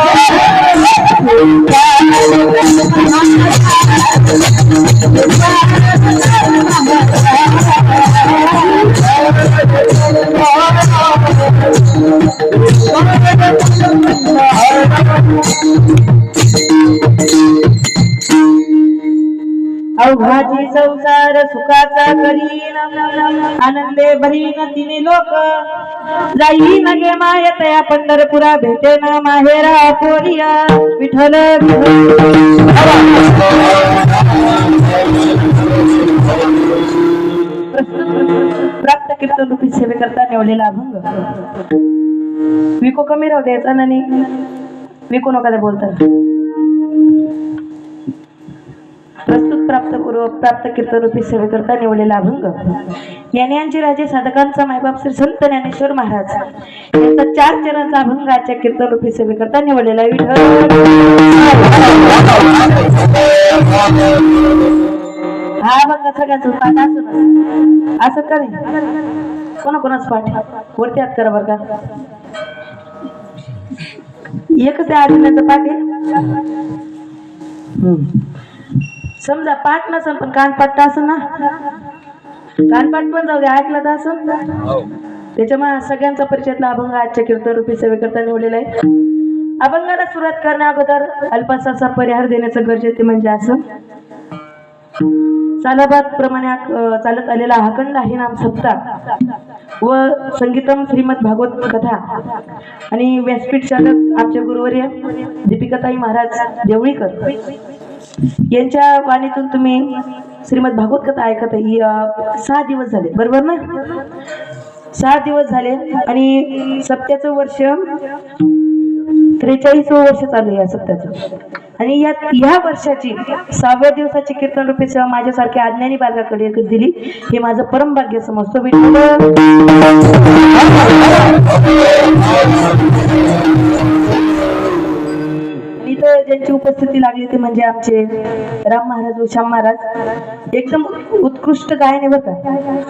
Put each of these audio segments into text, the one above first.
Oh, अवघाची संसार सुखाचा करीन. आनंदे भरीन तिने लोक. जाई नगे माय तया पंढरपुरा भेटे ना माहेरा पोरिया. विठल प्राप्त कीर्तन रूपी सेवेकरता निवडलेला अभंग. विको कमी राहू द्यायचा ना नाही विकू नका बोलता प्रस्तुत प्राप्त करू प्राप्त कीर्तनरूपी सेवेकरता निवडलेला अभंग. ज्ञानियांचे राजे साधकांचा मायबाप श्री संत ज्ञानेश्वर महाराज यांचा चार चरणचा अभंग आजच्या कीर्तन सेवेकरता निवडलेला विठ्ठल हा अभंग सगळ्याच पाठ असं असं करे कोणा कोणाच पाठ? वरती हात करा बरं का. एकच आहे पाठ आहे. समजा पाठ नसेल पण कानपाट असं ना. कानपाट पण जाऊ दे ऐकलं तर असं. त्याच्यामुळे सगळ्यांचा परिचयातला अभंग आजच्या कीर्तन रूपी सेवेकरता निवडलेला आहे. अभंगाला सुरुवात करण्या अगोदर अल्पासाचा परिहार देण्याचं गरजेचे म्हणजे असं. चालबाद प्रमाणे चालत आलेला अखंड आहे नाम सप्ताह व संगीतम श्रीमद भागवत कथा. आणि व्यासपीठ चालक आमचे गुरुवर्य दीपिकाताई महाराज देवळीकर. यांच्या वाणीतून तुम्ही श्रीमद भागवत कथा ऐकत सहा दिवस झाले. बरोबर ना? सहा दिवस झाले आणि सप्त्याचं वर्ष त्रेचाळीस वर्ष चालू आहे या सप्त्याचं. आणि या ह्या वर्षाची सहाव्या दिवसाची कीर्तन रूपी सेवा माझ्यासारख्या अज्ञानी बालकाकडे दिली. हे माझं परम भाग्य समजतो. विठ्ठल ज्यांची उपस्थिती लागली ते म्हणजे आमचे राम महाराज व महाराज. एकदम उत्कृष्ट गायन आहे बरं का?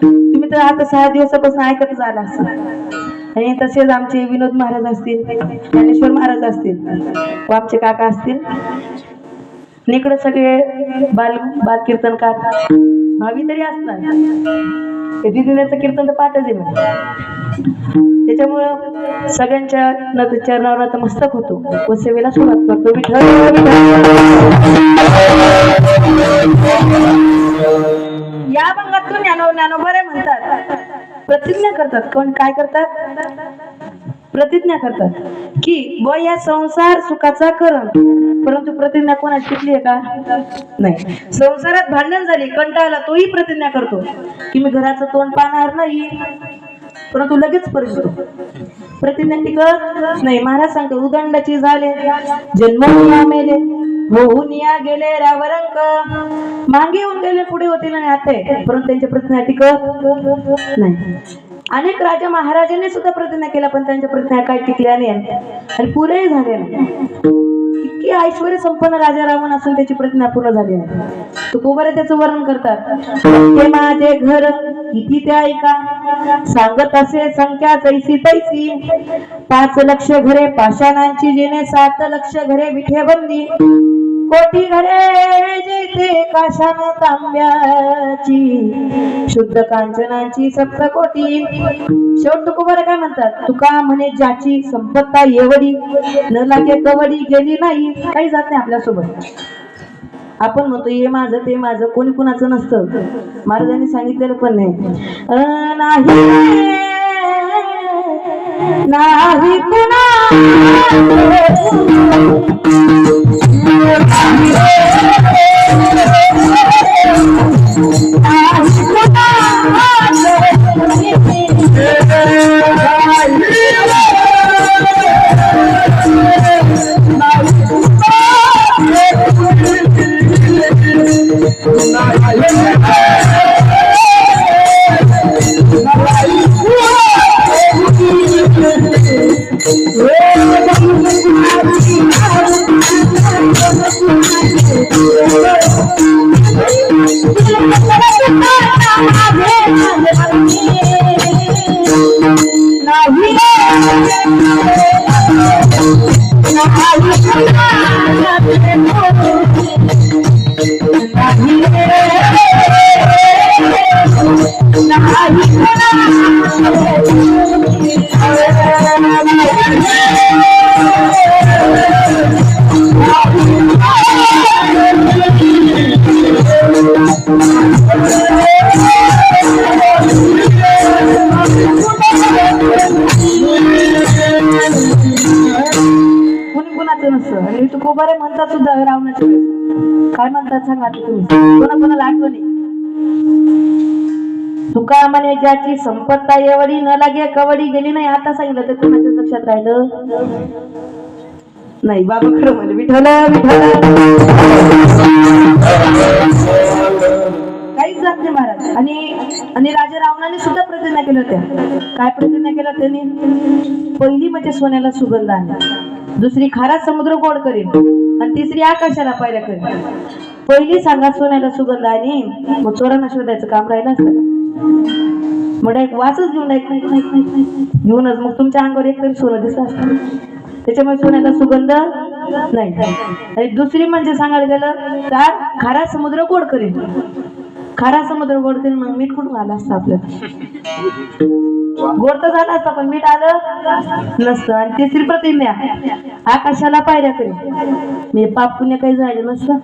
तुम्ही तर आता सहा दिवसापासून ऐकतच आला असाल. आणि तसेच आमचे विनोद महाराज असतील ज्ञानेश्वर महाराज असतील व आमचे काका असतील. इकडे सगळे बाल बाल कीर्तनकार भावी तरी असणार. हे दिदिण्याचं कीर्तन तर पाठच आहे म्हणजे त्याच्यामुळं सगळ्यांच्या नत चरणावर नतमस्तक होतो. व सेवेला सुरुवात करतो. विठ्ठल या भागातून ज्ञानो ज्ञानोबरे म्हणतात. प्रतिज्ञा करतात. कोण काय करतात? प्रतिज्ञा करतात. की व या संसार सुखाचा करण. परंतु प्रतिज्ञा कोणाची शिकली आहे का? नाही. संसारात भांडण झाली कंटाळला तोही प्रतिज्ञा करतो की मी घराचं तोंड पाहणार नाही. परंतु लगेच परत प्रतिज्ञा टिकत नाही. महाराज सांगतो उदंडाची झाले जन्म मेले होऊन या गेले रावरंक मागे होऊन गेले पुढे होतील आणि आता परंतु त्यांच्या प्रतिज्ञा टिकत नाही. अनेक राजा महाराजांनी सुद्धा प्रतिज्ञा केला पण त्यांच्या प्रतिज्ञा काय टिकल्या नाही. आणि पुरेही झाले नाही. इतकी ऐश्वर संपन्न राजा रावण असून त्याची प्रतिज्ञा पूर्ण झाली आहे. तो त्याचं वर्णन करतात. ते माझे घर किती ते ऐका. सांगत असे संख्या जैसी तैसी. पाच लक्ष घरे पाषाणांची जेणे सात लक्ष घरे विठेबंदी. कोटी घरे जेथे काशान तांब्याची शुद्ध कांचनाची सप्त कोटी शेवट तुकोबारा काय म्हणतात? तुका म्हणे ज्याची संपत्ता एवढी न लागे कवडी गेली नाही काही जात नाही आपल्यासोबत. आपण म्हणतो हे माझं ते माझं. कोणी कुणाचं नसतं. महाराजांनी सांगितलेलं पण नाही नाही नाही म्हणतात सुद्धा रावणाच्या काय म्हणतात सांगा आता तुम्ही? कोणा कोणाला आठवणी? तुका म्हणे ज्याची संपत्ता एवढी न लागे कवडी गेली नाही आता सांगितलं तर कोणाच्या लक्षात राहिलं? नाही बाबा खरं म्हणे विठल काहीच जात नाही महाराज. आणि आणि राजा रावणाने सुद्धा प्रतिज्ञा केल्या होत्या. काय प्रतिज्ञा केल्या त्यांनी? पहिली म्हणजे सोन्याला सुगंध आहे दुसरी खारा समुद्र गोड करीन. आणि तिसरी आकाशाला पायऱ्या करीन. पहिली सांगा सोन्याला सुगंध आणि मग चोरांना शोधायचं काम राहिलं असतं मग एक वासच घेऊन घेऊनच मग तुमच्या अंगावर एक तरी सोनं दिसलं असतं. त्याच्यामुळे सोन्याला सुगंध नाही. आणि दुसरी म्हणजे सांगायला गेलं तर खारा समुद्र गोड करीन. खारा समुद्र गोड करेन मग मीठ कुठून आलं असतं आपल्याला गोड तर झालं असतं पण मीठ आलं नसतं. आणि तिसरी प्रतिज्ञा आकाशाला पायऱ्या करेल मी पाप पुण्य काही झालं नसतं.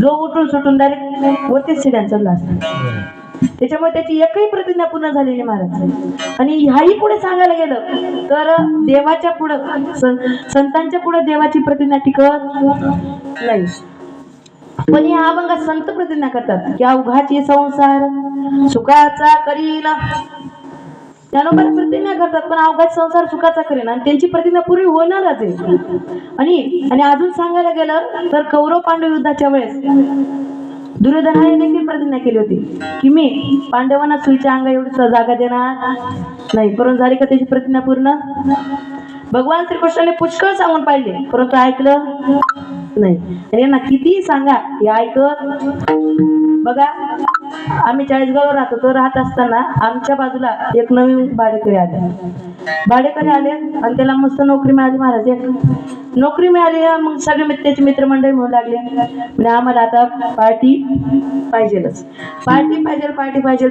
जो उठून सुटून डायरेक्ट वरतीच शिड्या चालला असतं. त्याच्यामुळे त्याची एकही प्रतिज्ञा पूर्ण झालेली महाराज. आणि ह्याही पुढे सांगायला गेलं तर देवाच्या पुढं संतांच्या पुढे देवाची प्रतिज्ञा टिकत नाही. पण या अभंगात संत प्रतिज्ञा करतात. की अवघाची संसार सुखाचा करील. त्या प्रतिज्ञा करतात पण अवघात संसार सुखाचा करेन. आणि त्यांची प्रतिज्ञा पूर्वी होणारच आहे. आणि आणि अजून सांगायला गेलं तर कौरव पांडव युद्धाच्या वेळेस दुर्योधनाने देखील प्रतिज्ञा केली होती. की मी पांडवांना सुईच्या अंगा एवढी जागा देणार नाही. परंतु झाली का त्याची प्रतिज्ञा पूर्ण? भगवान श्रीकृष्णाने पुष्कळ सांगून पाहिले. परंतु ऐकलं नाही. यांना कितीही सांगा हे ऐकत. बघा आम्ही चाळीसगाववर राहतो तो राहत असताना आमच्या बाजूला एक नवीन भाडेकरी आले. भाडेकरी आले आणि त्याला मस्त नोकरी मिळाली महाराज. एक नोकरी मिळाली मग सगळे मित्र त्याचे मित्रमंडळी म्हणू लागले. म्हणजे आम्हाला आता पार्टी पाहिजेलच. पार्टी पाहिजे पार्टी पाहिजे